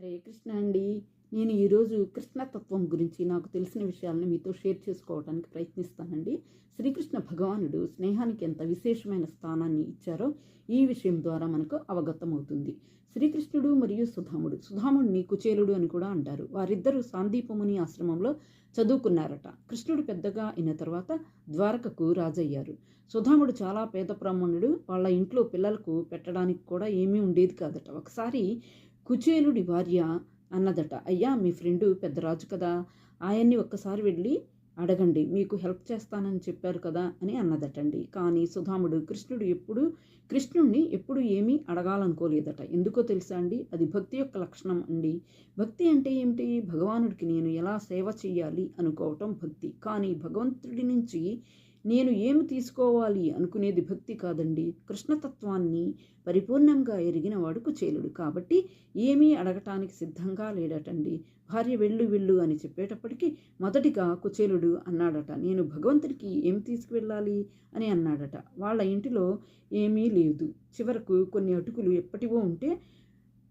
హరే కృష్ణ అండి. నేను ఈరోజు కృష్ణతత్వం గురించి నాకు తెలిసిన విషయాలను మీతో షేర్ చేసుకోవడానికి ప్రయత్నిస్తానండి. శ్రీకృష్ణ భగవానుడు స్నేహానికి ఎంత విశేషమైన స్థానాన్ని ఇచ్చారో ఈ విషయం ద్వారా మనకు అవగతమవుతుంది. శ్రీకృష్ణుడు మరియు సుధాముడు సుధాముడిని కుచేలుడు అని కూడా అంటారు. వారిద్దరూ సాందీపముని ఆశ్రమంలో చదువుకున్నారట. కృష్ణుడు పెద్దగా అయిన తర్వాత ద్వారకకు రాజయ్యారు. సుధాముడు చాలా పేద బ్రాహ్మణుడు వాళ్ళ ఇంట్లో పిల్లలకు పెట్టడానికి కూడా ఏమీ ఉండేది కాదట. ఒకసారి కుచేలుడి భార్య అన్నదట అయ్యా మీ ఫ్రెండు పెద్ద రాజు కదా ఆయన్ని ఒక్కసారి వెళ్ళి అడగండి మీకు హెల్ప్ చేస్తానని చెప్పారు కదా అని అన్నదటండి. కానీ సుధాముడు కృష్ణుడు ఎప్పుడు కృష్ణుణ్ణి ఎప్పుడు ఏమీ అడగాలనుకోలేదట. ఎందుకో తెలుసా అండి? అది భక్తి యొక్క లక్షణం అండి. భక్తి అంటే ఏమిటి? భగవానుడికి నేను ఎలా సేవ చేయాలి అనుకోవటం భక్తి. కానీ భగవంతుడి నుంచి నేను ఏమి తీసుకోవాలి అనుకునేది భక్తి కాదండి. కృష్ణతత్వాన్ని పరిపూర్ణంగా ఎరిగిన వాడు కుచేలుడు కాబట్టి ఏమీ అడగటానికి సిద్ధంగా లేడటండి. భార్య వెళ్ళు వెళ్ళు అని చెప్పేటప్పటికీ మొదటిగా కుచేలుడు అన్నాడట. నేను భగవంతుడికి ఏం తీసుకువెళ్ళాలి అని అన్నాడట. వాళ్ళ ఇంటిలో ఏమీ లేదు. చివరకు కొన్ని అటుకులు ఎప్పటివో ఉంటే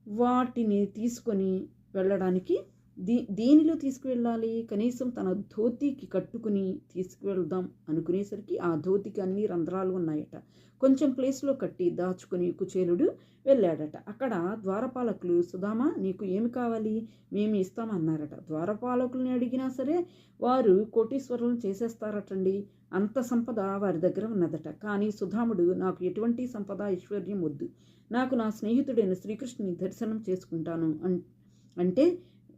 వాటిని తీసుకొని వెళ్ళడానికి దీ దేనిలో తీసుకువెళ్ళాలి? కనీసం తన ధోతికి కట్టుకుని తీసుకువెళ్దాం అనుకునేసరికి ఆ ధోతికి అన్ని రంధ్రాలు ఉన్నాయట. కొంచెం ప్లేస్లో కట్టి దాచుకుని కుచేలుడు వెళ్ళాడట. అక్కడ ద్వారపాలకులు సుధామా నీకు ఏమి కావాలి? మేము ఇస్తామన్నారట ద్వారపాలకుల్ని అడిగినా సరే వారు కోటీశ్వరులను చేసేస్తారటండి. అంత సంపద వారి దగ్గర ఉన్నదట. కానీ సుధాముడు నాకు ఎటువంటి సంపద ఐశ్వర్యం వద్దు. నాకు నా స్నేహితుడైన శ్రీకృష్ణుని దర్శనం చేసుకుంటాను అన్ అంటే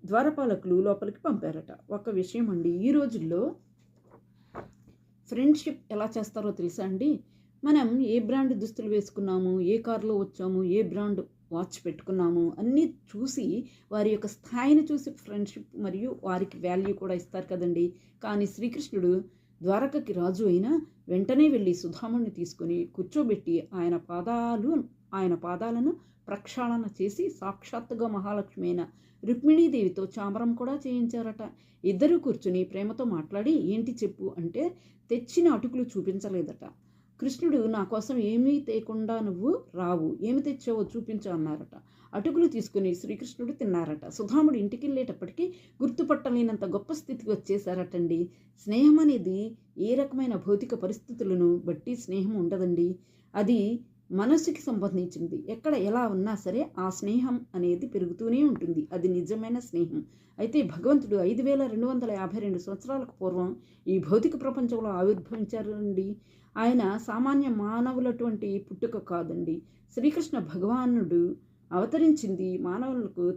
ద్వారపాలకులు లోపలికి పంపారట. ఒక విషయం అండి. ఈ రోజుల్లో ఫ్రెండ్షిప్ ఎలా చేస్తారో తెలుసా అండి? మనం ఏ బ్రాండ్ దుస్తులు వేసుకున్నాము ఏ కారులో వచ్చాము ఏ బ్రాండ్ వాచ్ పెట్టుకున్నాము అన్నీ చూసి వారి యొక్క స్థాయిని చూసి ఫ్రెండ్షిప్ మరియు వారికి వాల్యూ కూడా ఇస్తారు కదండి. కానీ శ్రీకృష్ణుడు ద్వారకకి రాజు అయినా వెంటనే వెళ్ళి సుధాముణ్ణి తీసుకొని కూర్చోబెట్టి ఆయన పాదాలు ఆయన పాదాలను ప్రక్షాళన చేసి సాక్షాత్తుగా మహాలక్ష్మి అయిన రుక్మిణీదేవితో చామరం కూడా చేయించారట. ఇద్దరూ కూర్చుని ప్రేమతో మాట్లాడి ఏంటి చెప్పు అంటే తెచ్చిన అటుకులు చూపించలేదట. కృష్ణుడు నా కోసం ఏమీ తేకుండా నువ్వు రావు ఏమి తెచ్చావో చూపించు అన్నారట. అటుకులు తీసుకుని శ్రీకృష్ణుడు తిన్నారట. సుధాముడు ఇంటికి వెళ్ళేటప్పటికీ గుర్తుపట్టలేనంత గొప్ప స్థితికి వచ్చేసారటండి స్నేహం అనేది ఏ రకమైన భౌతిక పరిస్థితులను బట్టి స్నేహం ఉండదండి. అది మనసుకి సంబంధించింది. ఎక్కడ ఎలా ఉన్నా సరే ఆ స్నేహం అనేది పెరుగుతూనే ఉంటుంది. అది నిజమైన స్నేహం. అయితే భగవంతుడు ఐదు వేల రెండు వందల యాభై రెండు సంవత్సరాలకు పూర్వం ఈ భౌతిక ప్రపంచంలో ఆవిర్భవించారండి. ఆయన సామాన్య మానవులటువంటి పుట్టుక కాదండి. శ్రీకృష్ణ భగవానుడు అవతరించింది మానవులకు